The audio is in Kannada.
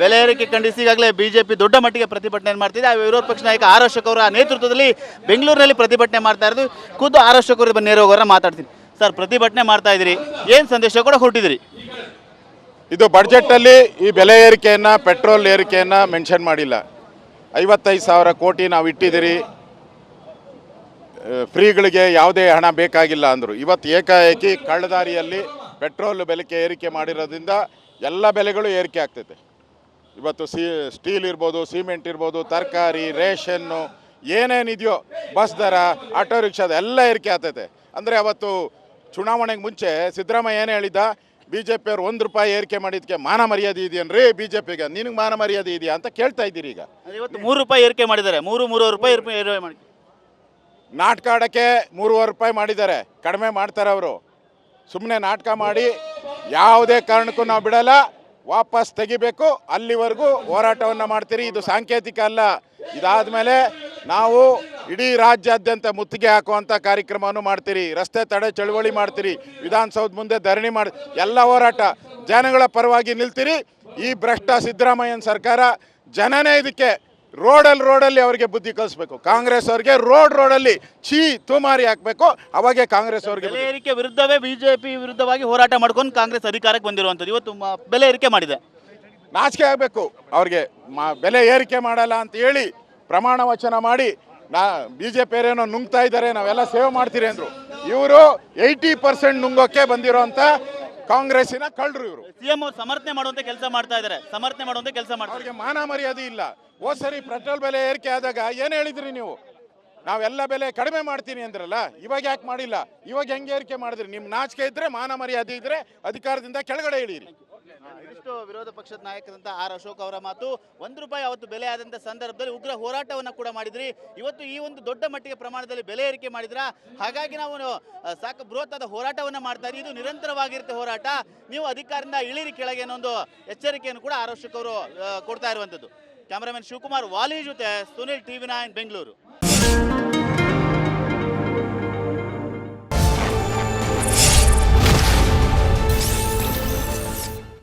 ಬೆಲೆ ಏರಿಕೆ ಖಂಡಿಸಿ ಈಗಾಗಲೇ ಬಿಜೆಪಿ ದೊಡ್ಡ ಮಟ್ಟಿಗೆ ಪ್ರತಿಭಟನೆ ಮಾಡ್ತಿದೆ. ಆ ವಿರೋಧ ಪಕ್ಷ ನಾಯಕ ಆರ್ ನೇತೃತ್ವದಲ್ಲಿ ಬೆಂಗಳೂರಿನಲ್ಲಿ ಪ್ರತಿಭಟನೆ ಮಾಡ್ತಾ ಇರೋದು. ಖುದ್ದು ಆರ್ ಅಶೋಕ್ ನೇರ ಹೋಗೋರ ಮಾತಾಡ್ತೀನಿ. ಸರ್, ಪ್ರತಿಭಟನೆ ಮಾಡ್ತಾ ಇದ್ದೀರಿ. ಏನು ಸಂದೇಶ ಕೂಡ ಹೊರಟಿದ್ದೀರಿ ಇದು ಬಡ್ಜೆಟ್ನಲ್ಲಿ ಈ ಬೆಲೆ ಏರಿಕೆಯನ್ನು, ಪೆಟ್ರೋಲ್ ಏರಿಕೆಯನ್ನು ಮೆನ್ಷನ್ ಮಾಡಿಲ್ಲ. ಐವತ್ತೈದು ಸಾವಿರ ಕೋಟಿ ನಾವು ಇಟ್ಟಿದ್ದೀರಿ. ಫ್ರೀಗಳಿಗೆ ಯಾವುದೇ ಹಣ ಬೇಕಾಗಿಲ್ಲ ಅಂದರು. ಇವತ್ತು ಏಕಾಏಕಿ ಕಳ್ಳದಾರಿಯಲ್ಲಿ ಪೆಟ್ರೋಲ್ ಬೆಲೆಗೆ ಏರಿಕೆ ಮಾಡಿರೋದ್ರಿಂದ ಎಲ್ಲ ಬೆಲೆಗಳು ಏರಿಕೆ ಆಗ್ತೈತೆ. ಇವತ್ತು ಸಿ ಸ್ಟೀಲ್ ಇರ್ಬೋದು ಸಿಮೆಂಟ್ ಇರ್ಬೋದು ತರಕಾರಿ ರೇಷನ್ನು ಏನೇನಿದೆಯೋ ಬಸ್ ದರ ಆಟೋ ರಿಕ್ಷಾದ ಎಲ್ಲ ಏರಿಕೆ ಆಗ್ತೈತೆ. ಅಂದರೆ ಅವತ್ತು ಚುನಾವಣೆಗೆ ಮುಂಚೆ ಸಿದ್ದರಾಮಯ್ಯ ಏನು ಹೇಳಿದ್ದ? ಬಿ ಜೆ ಪಿಯವ್ರು ಒಂದು ರೂಪಾಯಿ ಏರಿಕೆ ಮಾಡಿದ್ದಕ್ಕೆ ಮಾನ ಮರ್ಯಾದೆ ಇದೆಯನ್ರಿ ಬಿ ಜೆ ಪಿಗೆ ನಿನಗೆ ಮಾನ ಮರ್ಯಾದೆ ಇದೆಯಾ ಅಂತ ಕೇಳ್ತಾ ಇದ್ದೀರಿ ಈಗ. ಇವತ್ತು ಮೂರು ರೂಪಾಯಿ ಏರಿಕೆ ಮಾಡಿದ್ದಾರೆ. ಮೂರು ಮೂರುವರೆ ರೂಪಾಯಿ ಏರಿಕೆ ಮಾಡಿ ನಾಟಕ ಆಡೋಕ್ಕೆ ಮೂರುವರೆ ರೂಪಾಯಿ ಮಾಡಿದ್ದಾರೆ. ಕಡಿಮೆ ಮಾಡ್ತಾರೆ ಅವರು. ಸುಮ್ಮನೆ ನಾಟಕ ಮಾಡಿ ಯಾವುದೇ ಕಾರಣಕ್ಕೂ ನಾವು ಬಿಡಲ್ಲ. ವಾಪಸ್ ತೆಗಿಬೇಕು. ಅಲ್ಲಿವರೆಗೂ ಹೋರಾಟವನ್ನು ಮಾಡ್ತೀರಿ. ಇದು ಸಾಂಕೇತಿಕ ಅಲ್ಲ. ಇದಾದ ಮೇಲೆ ನಾವು ಇಡೀ ರಾಜ್ಯಾದ್ಯಂತ ಮುತ್ತಿಗೆ ಹಾಕುವಂಥ ಕಾರ್ಯಕ್ರಮವನ್ನು ಮಾಡ್ತೀರಿ. ರಸ್ತೆ ತಡೆ ಚಳುವಳಿ ಮಾಡ್ತೀರಿ. ವಿಧಾನಸೌಧ ಮುಂದೆ ಧರಣಿ ಮಾಡಿ, ಎಲ್ಲ ಹೋರಾಟ. ಜನಗಳ ಪರವಾಗಿ ನಿಲ್ತೀರಿ. ಈ ಭ್ರಷ್ಟ ಸಿದ್ದರಾಮಯ್ಯನ ಸರ್ಕಾರ ಜನನೇ ಇದಕ್ಕೆ ರೋಡಲ್ಲಿ ರೋಡಲ್ಲಿ ಅವರಿಗೆ ಬುದ್ಧಿ ಕಲಿಸ್ಬೇಕು. ಕಾಂಗ್ರೆಸ್ ಅವ್ರಿಗೆ ರೋಡ್ ರೋಡಲ್ಲಿ ಛೀ ತುಮಾರಿ ಹಾಕಬೇಕು. ಅವಾಗೆ ಕಾಂಗ್ರೆಸ್ ಅವ್ರಿಗೆ ಬೆಲೆ ಏರಿಕೆ ವಿರುದ್ಧವೇ ಬಿಜೆಪಿ ವಿರುದ್ಧವಾಗಿ ಹೋರಾಟ ಮಾಡ್ಕೊಂಡು ಕಾಂಗ್ರೆಸ್ ಅಧಿಕಾರಕ್ಕೆ ಬಂದಿರುವಂಥದ್ದು. ಇವತ್ತು ಮ- ಬೆಲೆ ಏರಿಕೆ ಮಾಡಿದೆ. ನಾಚಿಕೆ ಆಗಬೇಕು. ಅವ್ರಿಗೆ ಮಾ ಬೆಲೆ ಏರಿಕೆ ಮಾಡಲ್ಲ ಅಂತ ಹೇಳಿ ಪ್ರಮಾಣ ವಚನ ಮಾಡಿ ನಾ ಬಿ ಜೆ ಪಿಯರೇನೋ ನುಂಗ್ತಾ ಇದ್ದಾರೆ ನಾವೆಲ್ಲ ಸೇವೆ ಮಾಡ್ತೀರಿ ಅಂದರು. ಇವರು ಏಯ್ಟಿ ಪರ್ಸೆಂಟ್ ನುಂಗೋಕ್ಕೆ ಬಂದಿರೋಂಥ ಕಾಂಗ್ರೆಸ್ಸಿನ ಕಳ್ಳರು ಇವರು. ಸಿಎಂ ಅವರು ಸಮರ್ಥನೆ ಮಾಡುವಂತ ಕೆಲಸ ಮಾಡ್ತಾ ಇದ್ದಾರೆ. ಸಮರ್ಥನೆ ಮಾಡುವಂತ ಕೆಲಸ ಮಾಡ್ತಾರೆ ಅವ್ರಿಗೆ ಮಾನ ಮರ್ಯಾದೆ ಇಲ್ಲ. ಓ ಸರಿ ಪೆಟ್ರೋಲ್ ಬೆಲೆ ಏರಿಕೆ ಆದಾಗ ಏನು ಹೇಳಿದ್ರಿ ನೀವು? ನಾವೆಲ್ಲ ಬೆಲೆ ಕಡಿಮೆ ಮಾಡ್ತೀನಿ ಅಂದ್ರಲ್ಲ ಇವಾಗ ಯಾಕೆ ಮಾಡಿಲ್ಲ? ಇವಾಗ ಹೆಂಗೆ ಏರಿಕೆ ಮಾಡಿದ್ರಿ? ನಿಮ್ಮ ನಾಚಿಕೆ ಇದ್ರೆ ಮಾನ ಮರ್ಯಾದೆ ಇದ್ರೆ ಅಧಿಕಾರದಿಂದ ಕೆಳಗಡೆ ಇಳೀರಿ ಇದಿಷ್ಟು ವಿರೋಧ ಪಕ್ಷದ ನಾಯಕರಂತ ಆರ್ ಅಶೋಕ್ ಅವರ ಮಾತು. ಒಂದು ರೂಪಾಯಿ ಅವತ್ತು ಬೆಲೆ ಆದಂತ ಸಂದರ್ಭದಲ್ಲಿ ಉಗ್ರ ಹೋರಾಟವನ್ನ ಕೂಡ ಮಾಡಿದ್ರಿ. ಇವತ್ತು ಈ ಒಂದು ದೊಡ್ಡ ಮಟ್ಟಿಗೆ ಪ್ರಮಾಣದಲ್ಲಿ ಬೆಲೆ ಏರಿಕೆ ಮಾಡಿದ್ರ? ಹಾಗಾಗಿ ನಾವು ಸಾಕು ಬೃಹತ್ ಆದ ಹೋರಾಟವನ್ನ ಮಾಡ್ತಾ ಇದು ನಿರಂತರವಾಗಿರುತ್ತೆ ಹೋರಾಟ. ನೀವು ಅಧಿಕಾರದಿಂದ ಇಳಿರಿ ಕೆಳಗೆ ಒಂದು ಎಚ್ಚರಿಕೆಯನ್ನು ಕೂಡ ಆರ್ ಅಶೋಕ್ ಅವರು ಕೊಡ್ತಾ ಇರುವಂತದ್ದು. ಕ್ಯಾಮರಾಮನ್ ಶಿವಕುಮಾರ್, ವಾಲಿ ಜೊತೆ ಸುನಿಲ್ ಟಿವಿ ನೈನ್, ಬೆಂಗಳೂರು.